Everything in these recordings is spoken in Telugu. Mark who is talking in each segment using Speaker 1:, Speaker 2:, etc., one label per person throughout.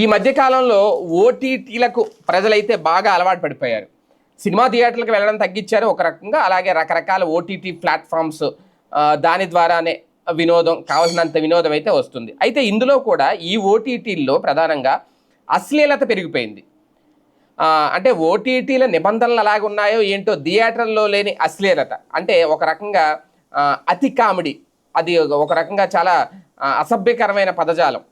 Speaker 1: ఈ మధ్యకాలంలో ఓటీటీలకు ప్రజలైతే బాగా అలవాటు పడిపోయారు. సినిమా థియేటర్లకు వెళ్ళడం తగ్గించారు ఒక రకంగా అలాగే రకరకాల ఓటీటీ ప్లాట్ఫామ్స్ దాని ద్వారానే వినోదం కావాల్సినంత వినోదం అయితే వస్తుంది. అయితే ఇందులో కూడా ఈ ఓటీటీల్లో ప్రధానంగా అశ్లీలత పెరిగిపోయింది. అంటే ఓటీటీల నిబంధనలు ఎలాగ ఉన్నాయో ఏంటో థియేటర్లో లేని అశ్లీలత. అంటే ఒక రకంగా అతి కామెడీ. అది ఒక రకంగా చాలా అసభ్యకరమైన పదజాలం.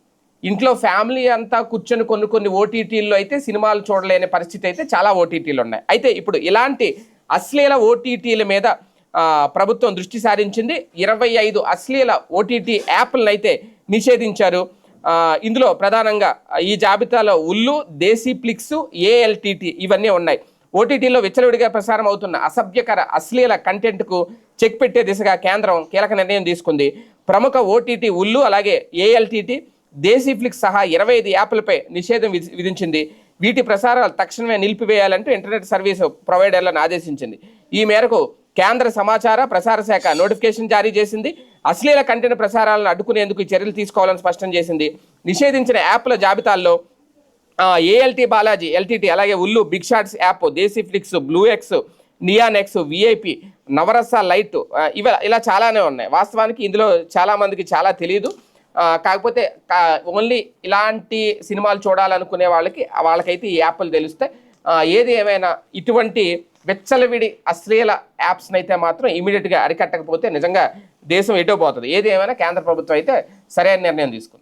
Speaker 1: ఇంట్లో ఫ్యామిలీ అంతా కూర్చొని కొన్ని కొన్ని ఓటీటీల్లో అయితే సినిమాలు చూడలేని పరిస్థితి అయితే చాలా ఓటీటీలు ఉన్నాయి. అయితే ఇప్పుడు ఇలాంటి అశ్లీల ఓటీటీల మీద ప్రభుత్వం దృష్టి సారించింది. ఇరవై ఐదు అశ్లీల ఓటీటీ యాప్లను అయితే నిషేధించారు ఇందులో ప్రధానంగా ఈ జాబితాలో ఉల్లు దేశీ ప్లిక్స్ ఏఎల్టీటీ ఇవన్నీ ఉన్నాయి. ఓటీటీలో విచ్చలవిడిగా ప్రసారం అవుతున్న అసభ్యకర అశ్లీల కంటెంట్కు చెక్ పెట్టే దిశగా కేంద్రం కీలక నిర్ణయం తీసుకుంది. ప్రముఖ ఓటీటీ ఉల్లు అలాగే ఏఎల్టీటీ దేశీ ఫ్లిక్స్ సహా ఇరవై ఐదు యాప్లపై నిషేధం విధి- విధించింది. వీటి ప్రసారాలు తక్షణమే నిలిపివేయాలంటూ ఇంటర్నెట్ సర్వీసు ప్రొవైడర్లను ఆదేశించింది. ఈ మేరకు కేంద్ర సమాచార ప్రసార శాఖ నోటిఫికేషన్ జారీ చేసింది. అశ్లీల కంటెంట్ ప్రసారాలను అడ్డుకునేందుకు ఈ చర్యలు తీసుకోవాలని స్పష్టం చేసింది. నిషేధించిన యాప్ల జాబితాల్లో ఏఎల్టీ బాలాజీ ఎల్టీటీ అలాగే Ullu big shots app Desiflix blue X neon X VIP Navarasa light ఇవ ఇలా చాలానే ఉన్నాయి. వాస్తవానికి ఇందులో చాలామందికి చాలా తెలియదు కాకపోతే ఓన్లీ ఇలాంటి సినిమాలు చూడాలనుకునే వాళ్ళకి వాళ్ళకైతే ఈ యాప్లు తెలుస్తాయి. ఏది ఏమైనా ఇటువంటి వెచ్చలవిడి అశ్లీల యాప్స్ని అయితే మాత్రం ఇమీడియట్గా అరికట్టకపోతే నిజంగా దేశం ఎటో పోతుంది. ఏది ఏమైనా కేంద్ర ప్రభుత్వం అయితే సరైన నిర్ణయం తీసుకుంది.